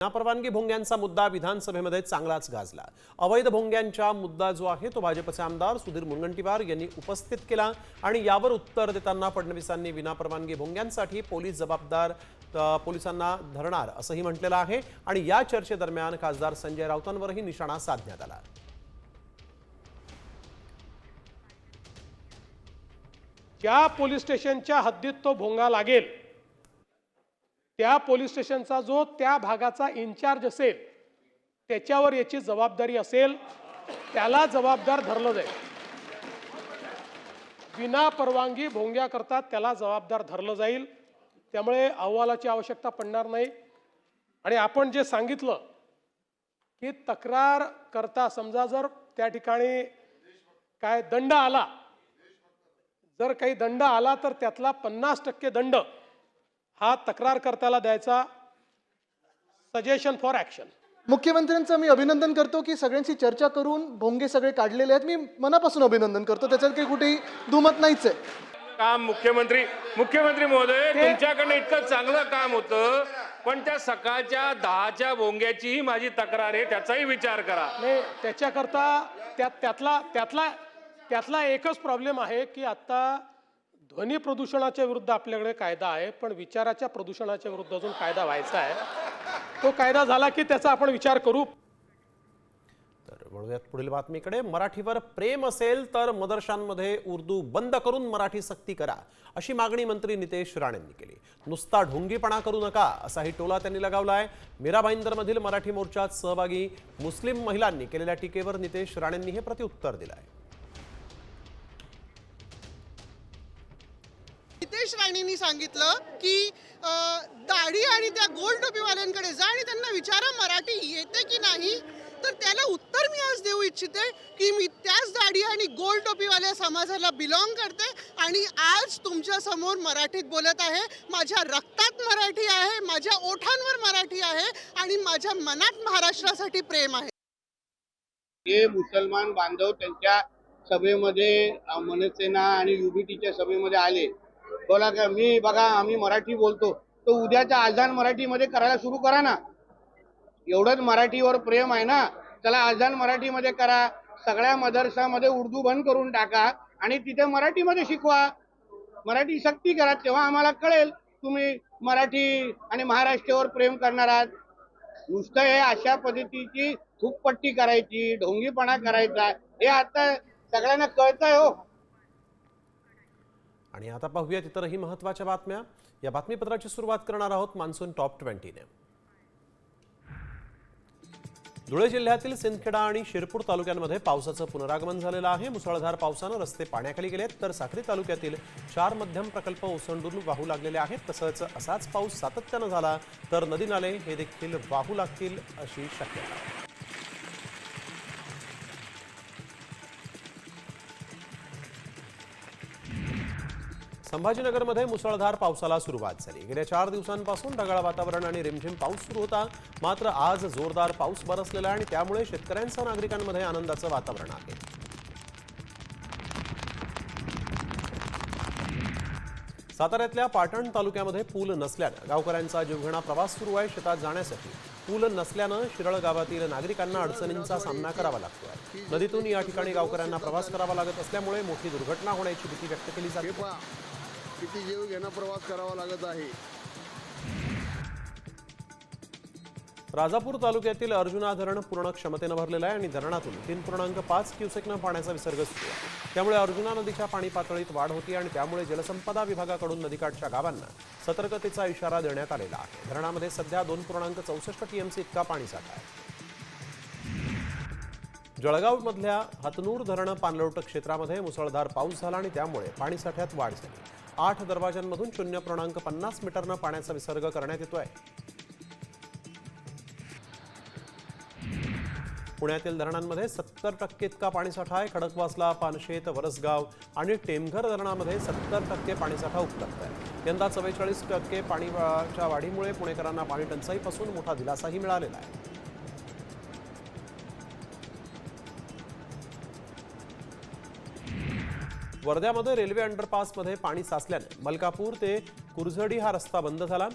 विनापरवानगी भोंग्यांचा मुद्दा विधानसभेमध्ये चांगलाच गाजला. अवैध भोंग्यांचा मुद्दा जो आहे तो भाजपचे आमदार सुधीर मुनगंटीवार यांनी उपस्थित केला आणि यावर उत्तर देताना फडणवीसांनी विनापरवानगी भोंग्यांसाठी पोलीस जबाबदार पोलिसांना धरणार असंही म्हटलेलं आहे आणि या चर्चेदरम्यान खासदार संजय राऊतांवरही निशाणा साधण्यात आला. ज्या पोलीस स्टेशनच्या हद्दीत तो भोंगा लागेल त्या पोलीस स्टेशनचा जो त्या भागाचा इन्चार्ज असेल त्याच्यावर याची जबाबदारी असेल त्याला जबाबदार धरलं जाईल. विना परवानगी भोंग्या करतात त्याला जबाबदार धरलं जाईल. त्यामुळे अहवालाची आवश्यकता पडणार नाही. आणि आपण जे सांगितलं की तक्रार करता समजा जर त्या ठिकाणी काय दंड आला जर काही दंड आला तर त्यातला पन्नास टक्के दंड हा तक्रारकर्त्याला द्यायचा सजेशन फॉर ॲक्शन मुख्यमंत्र्यांचं मी अभिनंदन करतो की सगळ्यांशी चर्चा करून भोंगे सगळे काढलेले आहेत. मी मनापासून अभिनंदन करतो. त्याच्यात काही कुठेही दुमत नाहीच. आहे काम मुख्यमंत्री मुख्यमंत्री महोदय तुमच्याकडनं इतकं चांगलं काम होतं पण त्या सकाळच्या दहाच्या भोंग्याचीही माझी तक्रार आहे त्याचाही विचार करा. नाही त्याच्याकरता त्यात त्यातला त्यातला त्यातला एकच प्रॉब्लेम आहे की आता ध्वनी प्रदूषणाच्या विरुद्ध आपल्याकडे कायदा आहे पण विचाराच्या प्रदूषणाच्या विरुद्ध अजून कायदा व्हायचा आहे. तो कायदा झाला की त्याचा आपण विचार करू. तर वळूयात पुढील बातमीकडे. मराठीवर प्रेम असेल तर मदरशांमध्ये उर्दू बंद करून मराठी सक्ती करा अशी मागणी मंत्री नितेश राणेंनी केली. नुसता ढोंगीपणा करू नका असाही टोला त्यांनी लगावलाय. मीरा भाईंदरमधील मराठी मोर्चात सहभागी मुस्लिम महिलांनी केलेल्या टीकेवर नितेश राणेंनी हे प्रत्युत्तर दिलंय. नितेश राणेंनी सांगितलं की दाढी आणि त्या गोल टोपीवाल्यांकडे जा आणि त्यांना विचारा मराठी येते की नाही. तर त्याला उत्तर मी आज देऊ इच्छिते की मी त्याच दाढी आणि गोल टोपीवाल्या समाजाला बिलॉंग करते आणि आज तुमच्यासमोर मराठीत बोलत आहे. माझ्या रक्तात मराठी आहे माझ्या ओठांवर मराठी आहे आणि माझ्या मनात महाराष्ट्रासाठी प्रेम आहे. हे मुसलमान बांधव त्यांच्या सभेमध्ये मनसेना आणि युबीटीच्या सभेमध्ये आले. बोला का मी बघा आम्ही मराठी बोलतो. तर उद्याचा आजान मराठीमध्ये करायला सुरू करा ना. एवढंच मराठीवर प्रेम आहे ना. चला आझान मराठीमध्ये करा. सगळ्या मदरसामध्ये उर्दू बंद करून टाका आणि तिथे मराठीमध्ये शिकवा. मराठी सक्ती करा तेव्हा आम्हाला कळेल तुम्ही मराठी आणि महाराष्ट्रावर प्रेम करणार आहात. नुसतं हे अशा पद्धतीची थुकपट्टी करायची ढोंगीपणा करायचा. हे आता सगळ्यांना कळतंय हो. आणि आता पाहूयात इतरही महत्त्वाच्या बातम्या. या बातमीपत्राची सुरुवात करणार आहोत मान्सून टॉप ट्वेंटीने. धुळे जिल्ह्यातील सिंदखेडा आणि शिरपूर तालुक्यांमध्ये पावसाचं पुनरागमन झालेलं आहे. मुसळधार पावसानं रस्ते पाण्याखाली गेलेत तर साखरी तालुक्यातील चार मध्यम प्रकल्प ओसंडून वाहू लागलेले आहेत. तसंच असाच पाऊस सातत्यानं झाला तर नदी नाले हे देखील वाहू लागतील अशी शक्यता. संभाजीनगरमध्ये मुसळधार पावसाला सुरुवात झाली. गेल्या चार दिवसांपासून ढगाळ वातावरण आणि रिमझिम पाऊस सुरू होता. मात्र आज जोरदार पाऊस बरसलेला आणि त्यामुळे शेतकऱ्यांसह नागरिकांमध्ये आनंदाचं वातावरण आहे. साताऱ्यातल्या पाटण तालुक्यामध्ये पूल नसल्यानं गावकऱ्यांचा जीवघेणा प्रवास सुरू आहे. शेतात जाण्यासाठी पूल नसल्यानं शिरळ गावातील नागरिकांना अडचणींचा सामना करावा लागतोय नदीतून या ठिकाणी गावकऱ्यांना प्रवास करावा लागत असल्यामुळे मोठी दुर्घटना होण्याची भीती व्यक्त केली जाते. किती जीव घेणा प्रवास करावा लागत आहे. राजापूर तालुक्यातील अर्जुना धरण पूर्ण क्षमतेनं भरलेलं आहे आणि धरणातून तीन पूर्णांक पाच क्युसेकनं पाण्याचा विसर्ग सुरू आहे. त्यामुळे अर्जुना नदीच्या पाणी पातळीत वाढ होती आणि त्यामुळे जलसंपदा विभागाकडून नदीकाठच्या गावांना सतर्कतेचा इशारा देण्यात आलेला आहे. धरणामध्ये सध्या दोन पूर्णांक चौसष्ट टीएमसी इतका पाणीसाठा आहे. जळगावमधल्या हतनूर धरण पाणलोट क्षेत्रामध्ये मुसळधार पाऊस झाला आणि त्यामुळे पाणीसाठ्यात वाढ झाली. आठ दरवाजांमधून शून्य पूर्णांक पन्नास मीटरनं पाण्याचा विसर्ग करण्यात येतोय. पुण्यातील धरणांमध्ये सत्तर टक्के इतका पाणीसाठा आहे. खडकवासला पानशेत वरसगाव आणि टेमघर धरणामध्ये सत्तर टक्के पाणीसाठा उपलब्ध आहे यंदा चव्वेचाळीस टक्के पाणीच्या वाढीमुळे पुणेकरांना पाणी टंचाईपासून मोठा दिलासाही मिळालेला आहे. वर्ध्यामध्ये रेल्वे अंडरपासमध्ये पाणी साचल्याने मलकापूर ते कुरझडी हा रस्ता बंद झाला.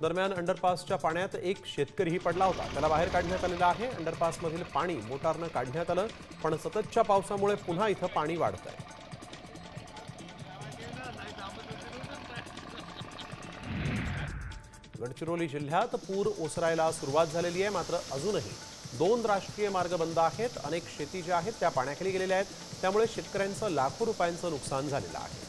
दरम्यान अंडरपासच्या पाण्यात एक शेतकरीही पडला होता. त्याला बाहेर काढण्यात आलेला आहे. अंडरपासमधील पाणी मोटारनं काढण्यात आलं पण सततच्या पावसामुळे पुन्हा इथं पाणी वाढत आहे गडचिरोली जिल्ह्यात पूर ओसरायला सुरुवात झालेली आहे. मात्र अजूनही दोन राष्ट्रीय मार्ग बंद आहेत. अनेक शेती ज्या आहेत त्या पाण्याखाली गेलेल्या आहेत. त्यामुळे शेतकऱ्यांचं लाखो रुपयांचं नुकसान झालेलं आहे.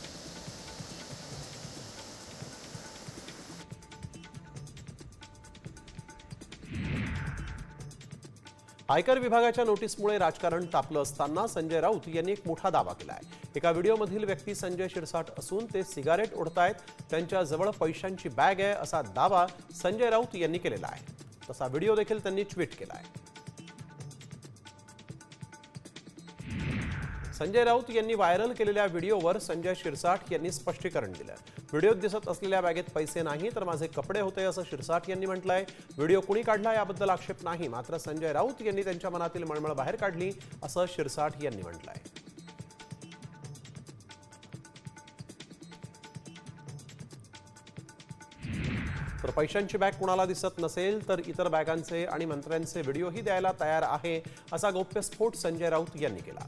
आयकर विभागाच्या नोटीसमुळे राजकारण तापलं असताना संजय राऊत यांनी एक मोठा दावा केला आहे एका व्हिडिओमधील व्यक्ती संजय शिरसाट असून ते सिगारेट ओढतायत त्यांच्या जवळ पैशांची बॅग आहे असा दावा संजय राऊत यांनी केलेला आहे. तसा व्हिडिओ देखील त्यांनी ट्विट केला आहे संजय राऊत यांनी व्हायरल केलेल्या व्हिडिओवर संजय शिरसाट यांनी स्पष्टीकरण दिलं व्हिडिओत दिसत असलेल्या बॅगेत पैसे नाही तर माझे कपडे होते असं शिरसाट यांनी म्हटलंय. व्हिडिओ कुणी काढला याबद्दल आक्षेप नाही मात्र संजय राऊत यांनी त्यांच्या मनातील मळमळ बाहेर काढली असं शिरसाट यांनी म्हटलंय. तर पैशांची बॅग कुणाला दिसत नसेल तर इतर बॅगांचे आणि मंत्र्यांचे व्हिडिओही द्यायला तयार आहे असा गौप्यस्फोट संजय राऊत यांनी केला.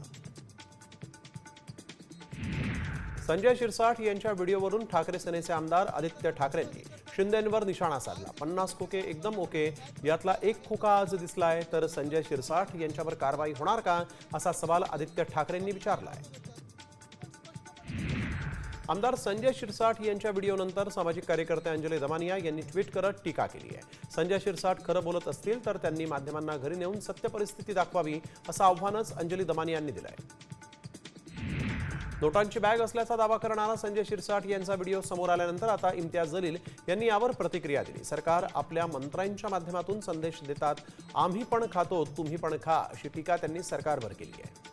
संजय शिरसाठ यांच्या व्हिडिओवरून ठाकरे सेनेचे आमदार आदित्य ठाकरेंनी शिंदेंवर निशाणा साधला. पन्नास खोके एकदम ओके यातला एक खोका आज दिसलाय तर संजय शिरसाठ यांच्यावर कारवाई होणार का असा सवाल आदित्य ठाकरेंनी विचारलाय. आमदार संजय शिरसाठ यांच्या व्हिडिओनंतर सामाजिक कार्यकर्ते अंजली दमानिया यांनी ट्विट करत टीका केली आहे. संजय शिरसाठ खरं बोलत असतील तर त्यांनी माध्यमांना घरी नेऊन सत्य परिस्थिती दाखवावी असं आव्हानच अंजली दमानियांनी दिलंय. नोटांची बॅग असल्याचा दावा करणारा संजय शिरसाठ यांचा व्हिडिओ समोर आल्यानंतर आता इम्तियाज जलील यांनी यावर प्रतिक्रिया दिली. सरकार आपल्या मंत्र्यांच्या माध्यमातून संदेश देतात आम्ही पण खातो तुम्ही पण खा अशी टीका त्यांनी सरकारवर केली आहे.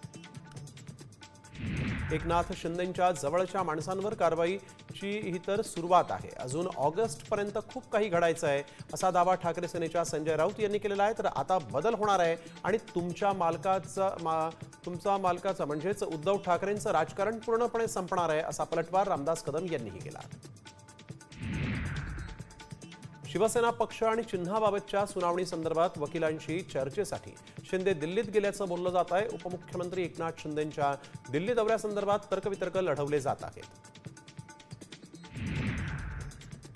एकनाथ शिंदेंच्या जवळच्या माणसांवर कारवाई कारवाईची ही तर सुरुवात आहे. अजून ऑगस्ट पर्यंत खूप काही घडायचं आहे. असा दावा ठाकरे सेनेच्या संजय राऊत यांनी केलेला आहे. तर आता बदल होणार आहे आणि तुमच्या मालकाचा मा तुमचा मालकाचा म्हणजेच उद्धव ठाकरेंचं राजकारण पूर्णपणे संपणार आहे असा पलटवार रामदास कदम यांनीही केला. शिवसेना पक्ष आणि चिन्हाबाबतच्या सुनावणी संदर्भात वकिलांशी चर्चेसाठी शिंदे दिल्लीत गेल्याचं बोललं जात आहे. उपमुख्यमंत्री एकनाथ शिंदेंच्या दिल्ली दौऱ्यासंदर्भात तर्कवितर्क लढवले जात आहेत.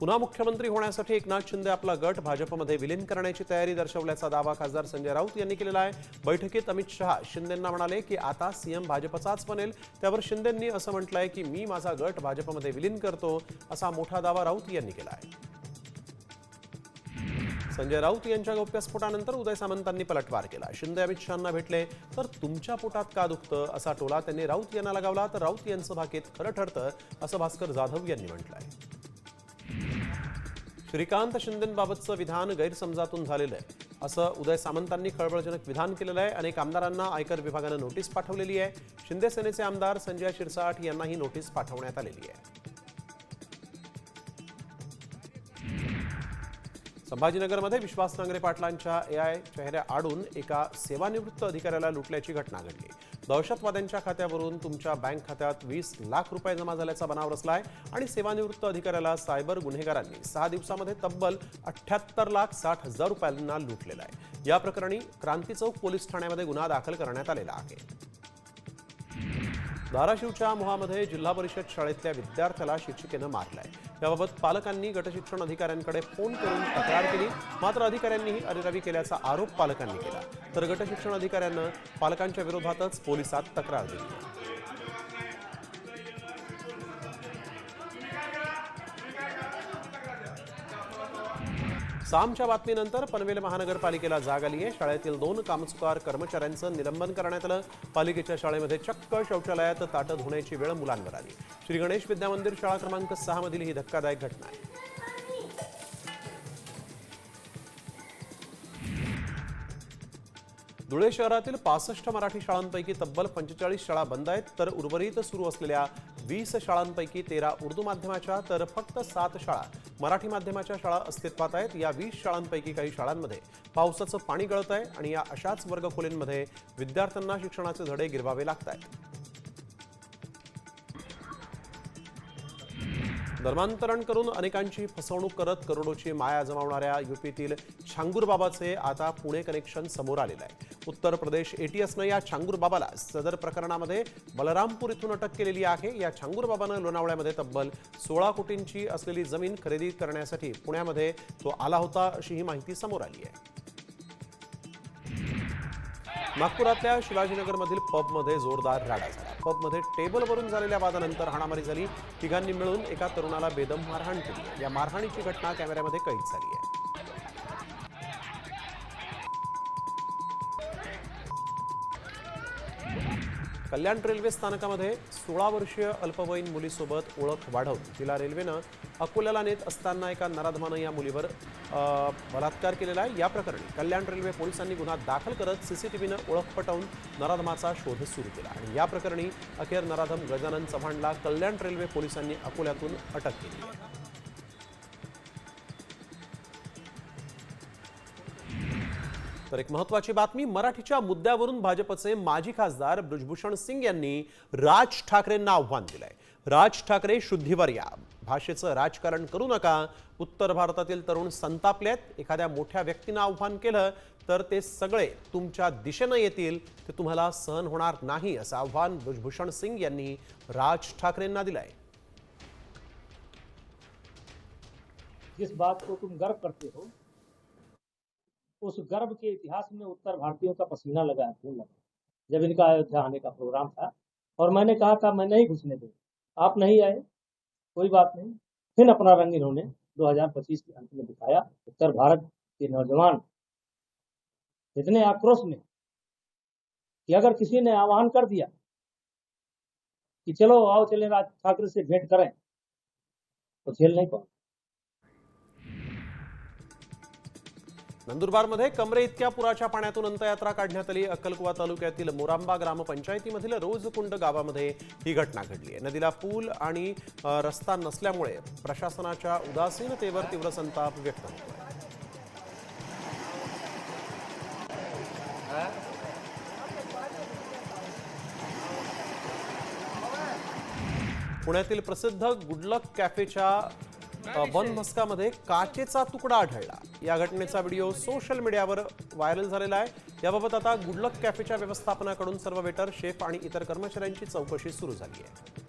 पुन्हा मुख्यमंत्री होण्यासाठी एकनाथ शिंदे आपला गट भाजपमध्ये विलीन करण्याची तयारी दर्शवल्याचा दावा खासदार संजय राऊत यांनी केलेला आहे. बैठकीत अमित शहा शिंदेंना म्हणाले की आता सीएम भाजपचाच बनेल. त्यावर शिंदेंनी असं म्हटलंय की मी माझा गट भाजपमध्ये विलीन करतो असा मोठा दावा राऊत यांनी केला आहे. संजय राऊत यांच्या गौप्यस्फोटानंतर उदय सामंतांनी पलटवार केला. शिंदे अमित शहांना भेटले तर तुमच्या पोटात का दुखतं असा टोला त्यांनी राऊत यांना लगावला. तर राऊत यांचं भाकीत खरं ठरतं असं भास्कर जाधव यांनी म्हटलंय. श्रीकांत शिंदेबाबतचं विधान गैरसमजातून झालेलं आहे. असं उदय सामंतांनी खळबळजनक विधान केलेलं आहे अनेक आमदारांना आयकर विभागानं नोटीस पाठवलेली आहे. शिंदे सेनेचे आमदार संजय शिरसाठ यांनाही नोटीस पाठवण्यात आलेली आहे. संभाजीनगरमध्ये विश्वास नांगरे पाटलांच्या एआय चेहऱ्या आडून एका सेवानिवृत्त अधिकाऱ्याला लुटल्याची घटना घडली. दहशतवाद्यांच्या खात्यावरून तुमच्या बँक खात्यात वीस लाख रुपये जमा झाल्याचा बनाव रचलाय आणि सेवानिवृत्त अधिकाऱ्याला सायबर गुन्हेगारांनी सहा दिवसामध्ये तब्बल अठ्ठ्याहत्तर लाख साठ हजार रुपयांना लुटलेला आहे. या प्रकरणी क्रांती चौक पोलीस ठाण्यामध्ये गुन्हा दाखल करण्यात आलेला आहे. धाराशिवच्या मोहामध्ये जिल्हा परिषद शाळेतल्या विद्यार्थ्याला शिक्षिकेनं मारलाय. याबाबत पालकांनी गटशिक्षण अधिकाऱ्यांकडे फोन करून तक्रार केली. मात्र अधिकाऱ्यांनीही अरेरावी केल्याचा आरोप पालकांनी केला. तर गटशिक्षण अधिकाऱ्यानं पालकांच्या विरोधातच पोलिसात तक्रार दिली. सामच्या बातमीनंतर पनवेल महानगरपालिकेला जाग आली आहे शाळेतील दोन कामचुकार कर्मचाऱ्यांचं निलंबन करण्यात आलं. पालिकेच्या शाळेमध्ये चक्क शौचालयात ताटं धुण्याची वेळ मुलांवर आली. श्री गणेश विद्यामंदिर शाळा क्रमांक सहा मधील ही धक्कादायक घटना आहे. धुळे शहरातील पासष्ट मराठी शाळांपैकी तब्बल पंचेचाळीस शाळा बंद आहेत तर उर्वरित सुरू असलेल्या वीस शाळांपैकी तेरा उर्दू माध्यमाच्या तर फक्त सात शाळा मराठी माध्यमाच्या शाळा अस्तित्वात आहेत. या वीस शाळांपैकी काही शाळांमध्ये पावसाचं पाणी गळत आहे आणि या अशाच वर्गखोलींमध्ये विद्यार्थ्यांना शिक्षणाचे धडे गिरवावे लागत आहेत धर्मांतरण करून अनेकांची फसवणूक करत करोडोची माया जमावणाऱ्या युपीतील छांगूरबाबाचे आता पुणे कनेक्शन समोर आलेलं आहे. उत्तर प्रदेश एटीएसनं या छांगूरबाबाला सदर प्रकरणामध्ये बलरामपूर इथून अटक केलेली आहे. या छांगूरबाबानं लोणावळ्यामध्ये तब्बल सोळा कोटींची असलेली जमीन खरेदी करण्यासाठी पुण्यामध्ये तो आला होता अशी ही माहिती समोर आली आहे. नागपुरातल्या शिवाजीनगरमधील पबमध्ये जोरदार राडा झाला. पबमध्ये टेबलवरून झालेल्या वादानंतर हाणामारी झाली. तिघांनी मिळून एका तरुणाला बेदम मारहाण केली. या मारहाणीची घटना कॅमेऱ्यामध्ये कैद झाली आहे. कल्याण रेल्वे स्थानकामध्ये सोळा वर्षीय अल्पवयीन मुलीसोबत ओळख वाढवून तिला रेल्वेनं अकोल्याला नेत असताना एका नराधमानं या मुलीवर बलात्कार केलेला आहे. या प्रकरणी कल्याण रेल्वे पोलिसांनी गुन्हा दाखल करत सीसीटीव्हीनं ओळख पटवून नराधमाचा शोध सुरू केला आणि या प्रकरणी अखेर नराधम गजानन चव्हाणला कल्याण रेल्वे पोलिसांनी अकोल्यातून अटक केली. तर एक महत्वाची बातमी मराठीच्या मुद्द्यावरून भाजपचे माजी खासदार ब्रजभूषण सिंग यांनी राज ठाकरेंना आव्हान दिलंय. राज ठाकरे शुद्धीवर या. भाषेचं राजकारण करू नका. उत्तर भारतातील तरुण संतापलेत एखाद्या मोठ्या व्यक्तीनं आव्हान केलं तर ते सगळे तुमच्या दिशेनं येतील. ते तुम्हाला सहन होणार नाही असं आव्हान ब्रजभूषण सिंग यांनी राज ठाकरेंना दिलंय. जिस बात को तुम गर्व करते हो उस गर्भ के इतिहास में उत्तर भारतीयों का पसीना लगा है खून लगा। जब इनका अयोध्या आने का प्रोग्राम था और मैंने कहा था, मैं नहीं घुसने दूँगा। आप नहीं आए, कोई बात नहीं। फिर अपना रंग इन्होंने 2025 के अंत में दिखाया। उत्तर भारत के नौजवान इतने आक्रोश में कि अगर किसी ने आह्वान कर दिया कि चलो आओ, चले राज ठाकरे से भेंट करें तो झेल नहीं पाओ नंदुरबारमध्ये कमरे इतक्या पुराच्या पाण्यातून अंतयात्रा काढण्यात आली. अक्कलकुवा तालुक्यातील मोरांबा ग्रामपंचायतीमधील रोजकुंड गावामध्ये ही घटना घडली आहे. नदीला पूल आणि रस्ता नसल्यामुळे प्रशासनाच्या उदासीनतेवर तीव्र संताप व्यक्त होतो पुण्यातील प्रसिद्ध गुडलक कॅफेच्या अ, वनभस्कामध्ये काचेचा तुकडा आढळला. या घटनेचा व्हिडिओ सोशल मीडियावर व्हायरल झालेला आहे. याबाबत आता गुडलक कॅफेच्या व्यवस्थापनाकडून सर्व वेटर शेफ आणि इतर कर्मचाऱ्यांची चौकशी सुरू झाली आहे.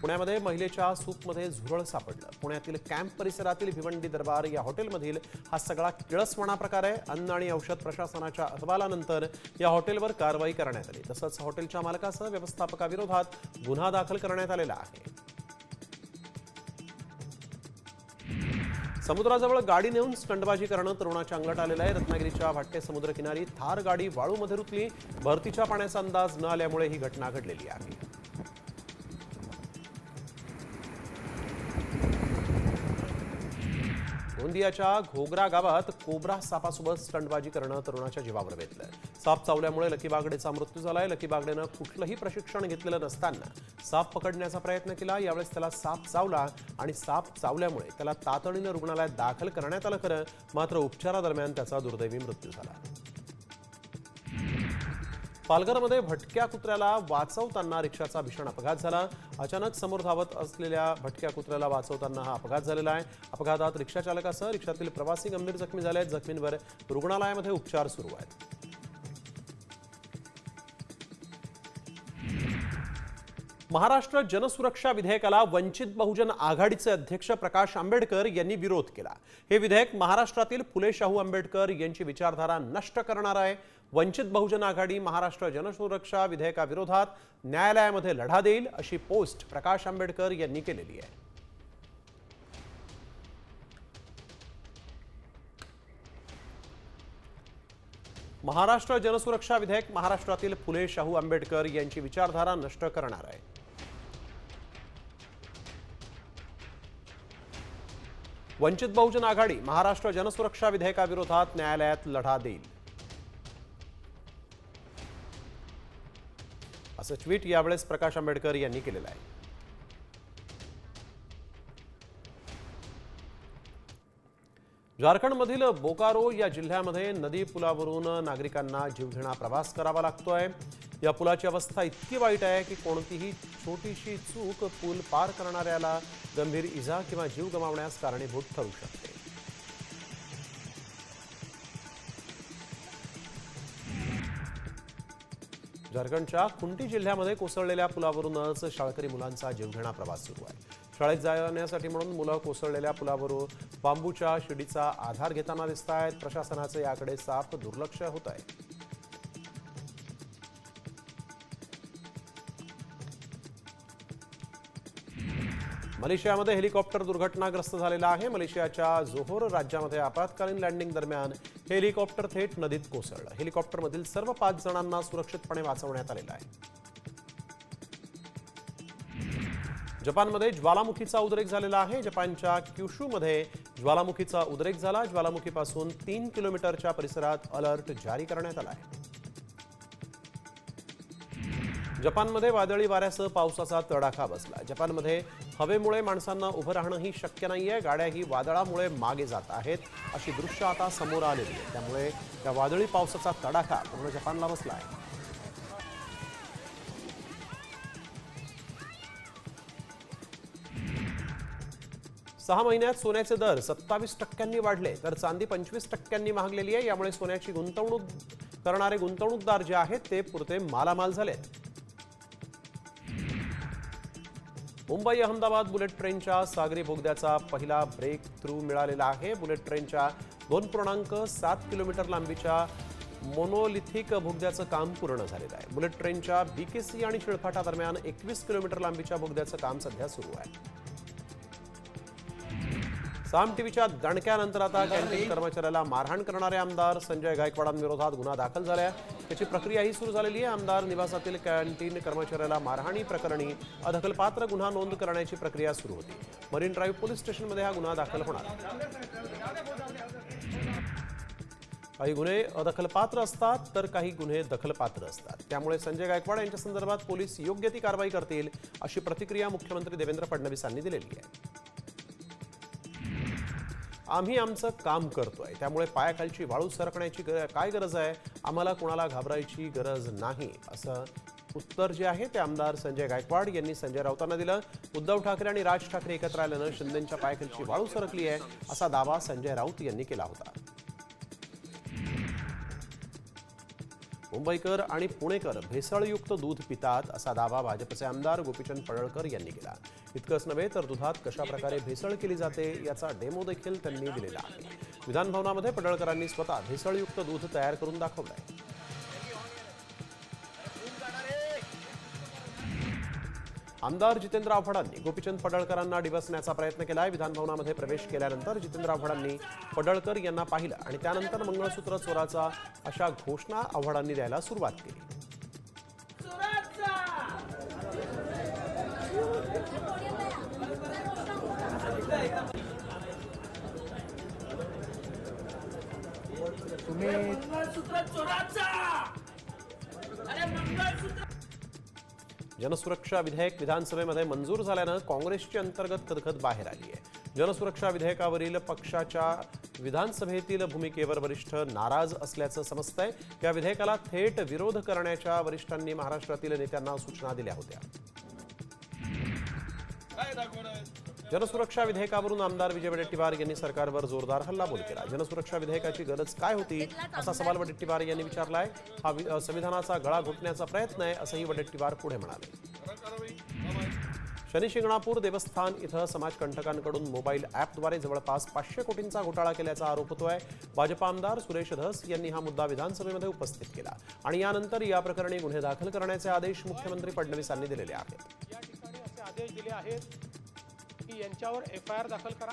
पुण्यामध्ये महिलेच्या सूपमध्ये झुरळ सापडलं. पुण्यातील कॅम्प परिसरातील भिवंडी दरबार या हॉटेलमधील हा सगळा किळसपणा प्रकार आहे. अन्न आणि औषध प्रशासनाच्या अहवालानंतर या हॉटेलवर कारवाई करण्यात आली. तसंच हॉटेलच्या मालकासह व्यवस्थापकाविरोधात गुन्हा दाखल करण्यात आलेला आहे. समुद्राजवळ गाडी नेऊन स्टंटबाजी करणं तरुणाच्या अंगलट आलेलं आहे. रत्नागिरीच्या भाट्टे समुद्रकिनारी थार गाडी वाळूमध्ये रुतली. भरतीच्या पाण्याचा अंदाज न आल्यामुळे ही घटना घडलेली आहे. गोंदियाच्या घोगरा गावात कोब्रा सापासोबत स्टंटबाजी करणं तरुणाच्या जीवावर बेतलं साप चावल्यामुळे लकी बागडेचा मृत्यू झालाय. लकी बागडेनं कुठलंही प्रशिक्षण घेतलेलं नसताना साप पकडण्याचा प्रयत्न केला. यावेळेस त्याला साप चावला आणि साप चावल्यामुळे त्याला तातडीनं रुग्णालयात दाखल करण्यात आलं खरं. मात्र उपचारादरम्यान त्याचा दुर्दैवी मृत्यू झाला. पालघरमध्ये भटक्या कुत्र्याला वाचवताना रिक्षाचा भीषण अपघात झाला. अचानक समोर धावत असलेल्या भटक्या कुत्र्याला वाचवताना हा अपघात झालेला आहे. अपघातात रिक्षा चालकासह रिक्षातील प्रवासी गंभीर जखमी झाले आहेत. जखमींवर रुग्णालयामध्ये उपचार सुरू आहेत. महाराष्ट्र जनसुरक्षा विधेयकाला वंचित बहुजन आघाडीचे अध्यक्ष प्रकाश आंबेडकर यांनी विरोध केला. हे विधेयक महाराष्ट्रातील फुले शाहू आंबेडकर यांची विचारधारा नष्ट करणार आहे. वंचित बहुजन आघाडी महाराष्ट्र जनसुरक्षा विधेयकाविरोधात न्यायालयामध्ये लढा देईल अशी पोस्ट प्रकाश आंबेडकर यांनी केलेली आहे. महाराष्ट्र जनसुरक्षा विधेयक महाराष्ट्रातील फुले शाहू आंबेडकर यांची विचारधारा नष्ट करणार आहे. वंचित बहुजन आघाडी महाराष्ट्र जनसुरक्षा विधेयकाविरोधात न्यायालयात लढा देईल. असं ट्विट यावेळेस प्रकाश आंबेडकर यांनी केलेलं आहे. झारखंडमधील बोकारो या जिल्ह्यामध्ये नदी पुलावरून नागरिकांना जीवघेणा प्रवास करावा लागतोय. या पुलाची अवस्था इतकी वाईट आहे की कोणतीही छोटीशी चूक पूल पार करणाऱ्याला गंभीर इजा किंवा जीव गमावण्यास कारणीभूत ठरू शकते. झारखंडच्या खुंटी जिल्ह्यामध्ये कोसळलेल्या पुलावरूनच शाळकरी मुलांचा जीवघेणा प्रवास सुरू आहे. शाळेत जाण्यासाठी म्हणून मुलं कोसळलेल्या पुलावरून बांबूच्या शिडीचा आधार घेताना दिसत आहेत प्रशासनाचं याकडे साफ दुर्लक्ष होत आहे. मलेशियामध्ये हेलिकॉप्टर दुर्घटनाग्रस्त झालेला आहे. मलेशियाच्या जोहोर राज्यामध्ये आपत्कालीन लँडिंग दरम्यान हे हेलिकॉप्टर थेट नदीत कोसळलं. हेलिकॉप्टरमधील सर्व पाच जणांना सुरक्षितपणे वाचवण्यात आलेलं आहे. जपानमध्ये ज्वालामुखीचा उद्रेक झालेला आहे. जपानच्या क्युशूमध्ये ज्वालामुखीचा उद्रेक झाला. ज्वालामुखीपासून तीन किलोमीटरच्या परिसरात अलर्ट जारी करण्यात आला आहे. जपानमध्ये वादळी वाऱ्यासह पावसाचा तडाखा बसला. जपानमध्ये हवेमुळे माणसांना उभं राहणंही शक्य नाहीये. गाड्याही वादळामुळे मागे जात आहेत अशी दृश्य आता समोर आलेली आहे. त्यामुळे त्या वादळी पावसाचा तडाखा पूर्ण जपानला बसला आहे सहा महिन्यात सोन्याचे दर सत्तावीस टक्क्यांनी वाढले तर चांदी पंचवीस टक्क्यांनी महागलेली आहे. यामुळे सोन्याची गुंतवणूक करणारे गुंतवणूकदार जे आहेत ते पुरते मालामाल झालेत. मुंबई अहमदाबाद बुलेट ट्रेनच्या सागरी बोगद्याचा पहिला ब्रेक थ्रू मिळालेला आहे. बुलेट ट्रेनच्या दोन पूर्णांक सात किलोमीटर लांबीच्या मोनोलिथिक बोगद्याचं काम पूर्ण झालेलं आहे. बुलेट ट्रेनच्या बीकेसी आणि शिळफाटा दरम्यान एकवीस किलोमीटर लांबीच्या बोगद्याचं काम सध्या सुरू आहे. साम टीव्हीच्या दणक्यानंतर आता कॅन्टीन कर्मचाऱ्याला मारहाण करणारे आमदार संजय गायकवाडांविरोधात गुन्हा दाखल झालाय. त्याची प्रक्रियाही सुरू झालेली आहे. आमदार निवासातील कॅन्टीन कर्मचाऱ्याला मारहाणी प्रकरणी अदखलपात्र गुन्हा नोंद करण्याची प्रक्रिया सुरू होती. मरीन ड्राईव्ह पोलीस स्टेशनमध्ये हा गुन्हा दाखल होणार. काही गुन्हे अदखलपात्र असतात तर काही गुन्हे दखलपात्र असतात. त्यामुळे संजय गायकवाड यांच्या संदर्भात पोलीस योग्य ती कारवाई करतील अशी प्रतिक्रिया मुख्यमंत्री देवेंद्र फडणवीसांनी दिलेली आहे. आम्ही आमचं काम करतोय. त्यामुळे पायाखालची वाळू सरकण्याची गर- काय गरज आहे? आम्हाला कोणाला घाबरायची गरज नाही असं उत्तर जे आहे ते आमदार संजय गायकवाड यांनी संजय राऊतांना दिलं. उद्धव ठाकरे आणि राज ठाकरे एकत्र आल्यानं शिंदेच्या पायाखालची वाळू सरकली आहे असा दावा संजय राऊत यांनी केला होता. मुंबईकर आणि पुणेकर भेसळयुक्त दूध पितात असा दावा भाजपचे आमदार गोपीचंद पडळकर यांनी केला. इतकंच नव्हे तर दुधात कशाप्रकारे भेसळ केली जाते याचा डेमो देखील त्यांनी दिलेला आहे. विधानभवनामध्ये पडळकरांनी स्वतः भेसळयुक्त दूध तयार करून दाखवलंय. आमदार जितेंद्र आव्हाडांनी गोपीचंद पडळकरांना डिवसण्याचा प्रयत्न केलाय. विधानभवनामध्ये प्रवेश केल्यानंतर जितेंद्र आव्हाडांनी पडळकर यांना पाहिलं आणि त्यानंतर मंगळसूत्र चोराचा अशा घोषणा आव्हाडांनी द्यायला सुरुवात केली. जनसुरक्षा विधेयक विधानसभेमध्ये मंजूर झाल्यानं काँग्रेसची अंतर्गत खदखद बाहेर आली आहे. जनसुरक्षा विधेयकावरील पक्षाच्या विधानसभेतील भूमिकेवर वरिष्ठ नाराज असल्याचं समजतंय. या विधेयकाला थेट विरोध करण्याच्या वरिष्ठांनी महाराष्ट्रातील नेत्यांना सूचना दिल्या होत्या. जनसुरक्षा विधेयकावरून आमदार विजय वडेट्टीवार यांनी सरकारवर जोरदार हल्लाबोल केला. जनसुरक्षा विधेयकाची गरज काय होती? असा सवाल वडेट्टीवार यांनी विचारलाय. हा संविधानाचा गळा घोटण्याचा प्रयत्न आहे असंही वडेट्टीवार पुढे म्हणाले. शनी शिंगणापूर देवस्थान इथं समाजकंटकांकडून मोबाईल ॲपद्वारे जवळपास पाचशे कोटींचा घोटाळा केल्याचा आरोप होतोय. भाजप आमदार सुरेश धस यांनी हा मुद्दा विधानसभेमध्ये उपस्थित केला आणि यानंतर या प्रकरणी गुन्हे दाखल करण्याचे आदेश मुख्यमंत्री फडणवीसांनी दिलेले आहेत यांच्यावर एफ आय आर दाखल करा.